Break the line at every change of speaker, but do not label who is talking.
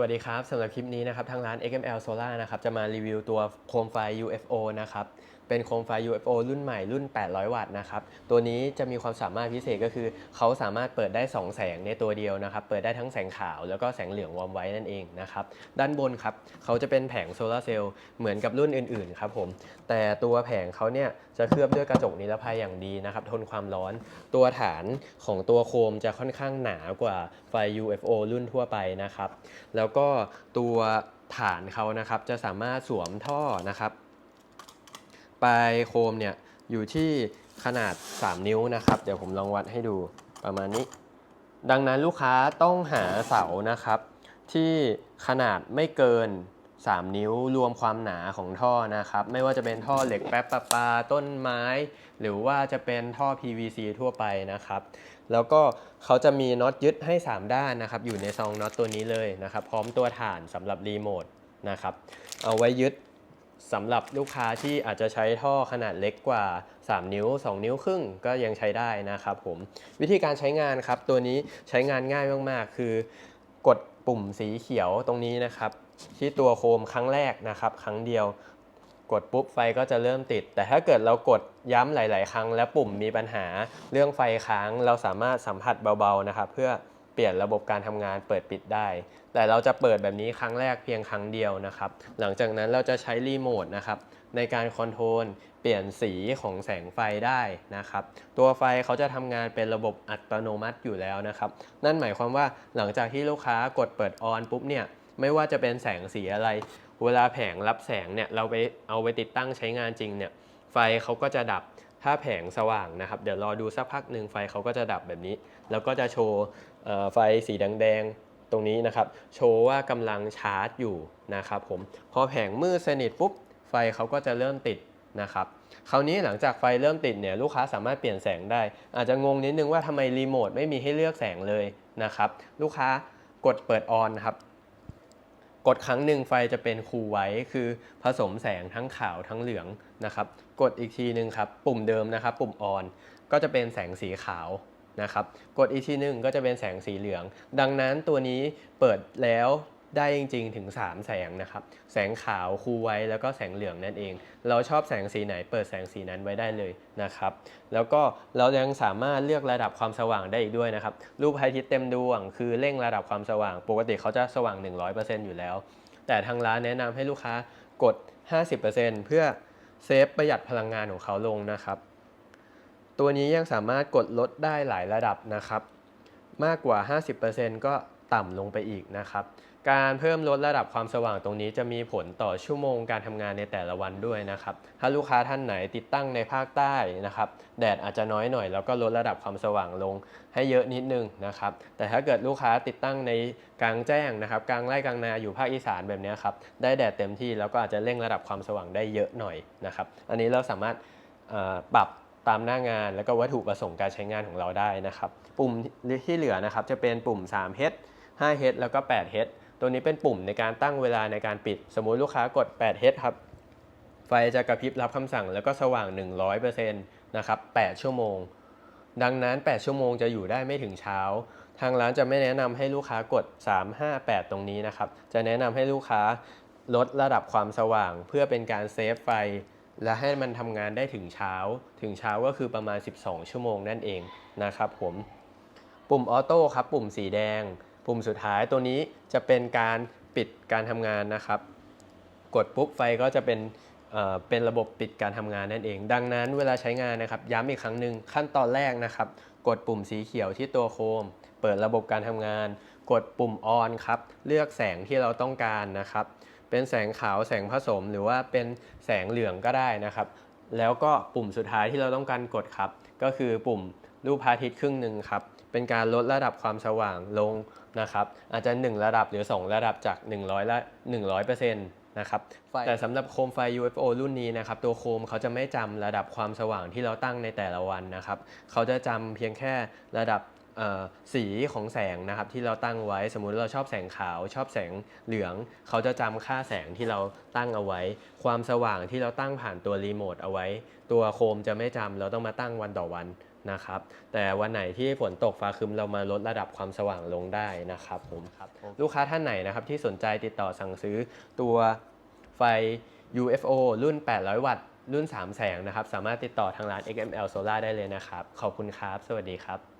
วัสดีครับสำหรับคลิปนี้นะครับทางร้าน XML Solar นะครับจะมารีวิวตัวโคมไฟ UFO นะครับ เป็นโคมไฟ UFO รุ่นใหม่รุ่น 800 วัตต์นะครับ ตัวนี้จะมีความสามารถพิเศษก็คือ เขาสามารถเปิดได้ 2 แสงในตัวเดียวนะครับ เปิดได้ทั้งแสงขาวแล้วก็แสงเหลืองวอร์มไว้นั่นเองนะครับ ด้านบนครับ เขาจะเป็นแผงโซลาร์เซลล์เหมือนกับรุ่นอื่นๆครับผม แต่ตัวแผงเขาเนี่ยจะเคลือบด้วยกระจกนิรภัยอย่างดีนะครับ ทนความร้อน ตัวฐานของตัวโคมจะค่อนข้างหนากว่าไฟ UFO รุ่นทั่วไปนะครับ แล้วก็ตัวฐานเขานะครับจะสามารถสวมท่อนะครับ ลายโคมเนี่ยอยู่ที่ขนาด 3 นิ้วนะครับ เดี๋ยวผมลองวัดให้ดูประมาณนี้ ดังนั้นลูกค้าต้องหาเสานะครับ ที่ขนาดไม่เกิน 3 นิ้วรวมความหนาของท่อนะครับ ไม่ว่าจะเป็นท่อเหล็กแป๊บปะปาต้นไม้ หรือว่าจะเป็นท่อ PVC ทั่วไปนะครับ แล้วก็เขาจะมีน็อตยึดให้ 3 ด้านนะครับ อยู่ในซองน็อตตัวนี้เลยนะครับ พร้อมตัวฐานสำหรับรีโมทนะครับ เอาไว้ยึด สำหรับลูกค้าที่อาจจะใช้ท่อขนาดเล็กกว่า 3 นิ้ว 2 นิ้วครึ่งก็ยังใช้ได้นะครับผม วิธีการใช้งานครับ ตัวนี้ใช้งานง่ายมากๆ คือกดปุ่มสีเขียวตรงนี้นะครับ ที่ตัวโคมครั้งแรกนะครับ ครั้งเดียวกดปุ๊บไฟก็จะเริ่มติด แต่ถ้าเกิดเรากดย้ำหลาย ๆ ครั้ง และปุ่มมีปัญหาเรื่องไฟค้างเราสามารถสัมผัสเบา ๆ นะครับ เพื่อ เปลี่ยนระบบการทำงานเปิดปิดได้ แต่เราจะเปิดแบบนี้ครั้งแรกเพียงครั้งเดียวนะครับ หลังจากนั้นเราจะใช้รีโมทนะครับในการคอนโทรลเปลี่ยนสีของแสงไฟได้นะครับ ตัวไฟเขาจะทำงานเป็นระบบอัตโนมัติอยู่แล้วนะครับ นั่นหมายความว่าหลังจากที่ลูกค้ากดเปิดออนปุ๊บเนี่ยไม่ว่าจะเป็นแสงสีอะไร เวลาแผงรับแสงเนี่ยเราไปเอาไปติดตั้งใช้งานจริงเนี่ยไฟเขาก็จะดับ ถ้าแผงสว่างนะครับ เดี๋ยวรอดูสักพักหนึ่งไฟเขาก็จะดับแบบนี้ แล้วก็จะโชว์ไฟสีแดงๆตรงนี้นะครับ โชว์ว่ากำลังชาร์จอยู่นะครับผม พอแผงมืดสนิทปุ๊บ ไฟเขาก็จะเริ่มติดนะครับ คราวนี้หลังจากไฟเริ่มติดเนี่ยลูกค้าสามารถเปลี่ยนแสงได้ อาจจะงงนิดนึงว่าทำไมรีโมทไม่มีให้เลือกแสงเลยนะครับ ลูกค้ากดเปิดออนครับ กดครั้งหนึ่งไฟจะเป็นคูไว้คือผสมแสงทั้งขาวทั้งเหลืองนะครับ กดอีกทีหนึ่งครับปุ่มเดิมนะครับ ปุ่มออนก็จะเป็นแสงสีขาวนะครับ กดอีกทีหนึ่งก็จะเป็นแสงสีเหลือง ดังนั้นตัวนี้เปิดแล้ว ได้จริงๆถึง 3 แสงนะครับ แสงขาวคูไว้แล้วก็แสงเหลืองนั่นเอง เราชอบแสงสีไหนเปิดแสงสีนั้นไว้ได้เลยนะครับ แล้วก็เรายังสามารถเลือกระดับความสว่างได้อีกด้วยนะครับ รูปพระอาทิตย์เต็มดวง คือเร่งระดับความสว่าง ปกติเขาจะสว่าง 100%อยู่แล้ว แต่ทางร้านแนะนำให้ลูกค้ากด 50%เพื่อเซฟประหยัดพลังงานของเขาลงนะครับ ตัวนี้ยังสามารถกดลดได้หลายระดับนะครับ มากกว่า 50%ก็ต่ำลงไปอีกนะครับ การเพิ่มลดระดับความสว่างตรงนี้จะมีผลต่อชั่วโมงการทำงานในแต่ละวันด้วยนะครับ ถ้าลูกค้าท่านไหนติดตั้งในภาคใต้นะครับ แดดอาจจะน้อยหน่อยแล้วก็ลดระดับความสว่างลงให้เยอะนิดนึงนะครับ แต่ถ้าเกิดลูกค้าติดตั้งในกลางแจ้งนะครับ กลางไร่กลางนาอยู่ภาคอีสานแบบนี้ครับ ได้แดดเต็มที่แล้วก็อาจจะเร่งระดับความสว่างได้เยอะหน่อยนะครับ อันนี้เราสามารถปรับตามหน้างานแล้วก็วัตถุประสงค์การใช้งานของเราได้นะครับ ปุ่มที่เหลือนะครับจะเป็นปุ่ม 3H 5H แล้วก็ 8H ตัวนี้เป็นปุ่มในการตั้งเวลาในการปิด สมมุติลูกค้ากด 8H ครับ ไฟจะกระพริบรับคำสั่งแล้วก็สว่าง 100%นะครับ 8 ชั่วโมง ดังนั้น 8 ชั่วโมงจะอยู่ได้ไม่ถึงเช้า ทางร้านจะไม่แนะนำให้ลูกค้ากด 3 5 8 ตรงนี้นะครับ จะแนะนำให้ลูกค้าลดระดับความสว่าง เพื่อเป็นการเซฟไฟและให้มันทำงานได้ถึงเช้า ถึงเช้าก็คือประมาณ 12 ชั่วโมงนั่นเองนะครับผม ปุ่มออโต้ครับ ปุ่มสีแดง ปุ่มสุดท้ายตัวนี้จะเป็นการปิดการทำงานนะครับ กดปุ๊บไฟก็จะเป็นเป็นระบบปิดการทำงานนั่นเอง ดังนั้นเวลาใช้งานนะครับ ย้ำอีกครั้งหนึ่งขั้นตอนแรกนะครับ กดปุ่มสีเขียวที่ตัวโคม เปิดระบบการทำงาน กดปุ่มออนครับ เลือกแสงที่เราต้องการนะครับ เป็นแสงขาวแสงผสม หรือว่าเป็นแสงเหลืองก็ได้นะครับ แล้วก็ปุ่มสุดท้ายที่เราต้องการกดครับ ก็คือปุ่มรูปพระอาทิตย์ครึ่งหนึ่งครับ เป็นการลดระดับความสว่างลง นะครับอาจจะ 1 ระดับหรือ 2 ระดับจาก 100ละ100%นะครับแต่สำหรับโคมไฟ UFO รุ่นนี้นะครับตัวโคมเขาจะไม่จำระดับความสว่างที่เราตั้งในแต่ละวันนะครับเขาจะจำเพียงแค่ระดับเอ่อสีของแสงนะครับที่เราตั้งไว้สมมุติเราชอบแสงขาวชอบแสงเหลือง เขาจะจำค่าแสงที่เราตั้งเอาไว้ ความสว่างที่เราตั้งผ่านตัวรีโมทเอาไว้ ตัวโคมจะไม่จำเราต้องมาตั้งวันต่อวัน นะครับ แต่วันไหนที่ฝนตกฟ้าครึมเรามาลดระดับความสว่างลงได้นะครับผมครับลูกค้าท่านไหนนะครับที่สนใจติดต่อสั่งซื้อตัวไฟ UFO รุ่น 800 วัตต์รุ่น 3 แสงนะครับ สามารถติดต่อทางร้าน XML Solar ได้เลยนะครับ ขอบคุณครับ สวัสดีครับ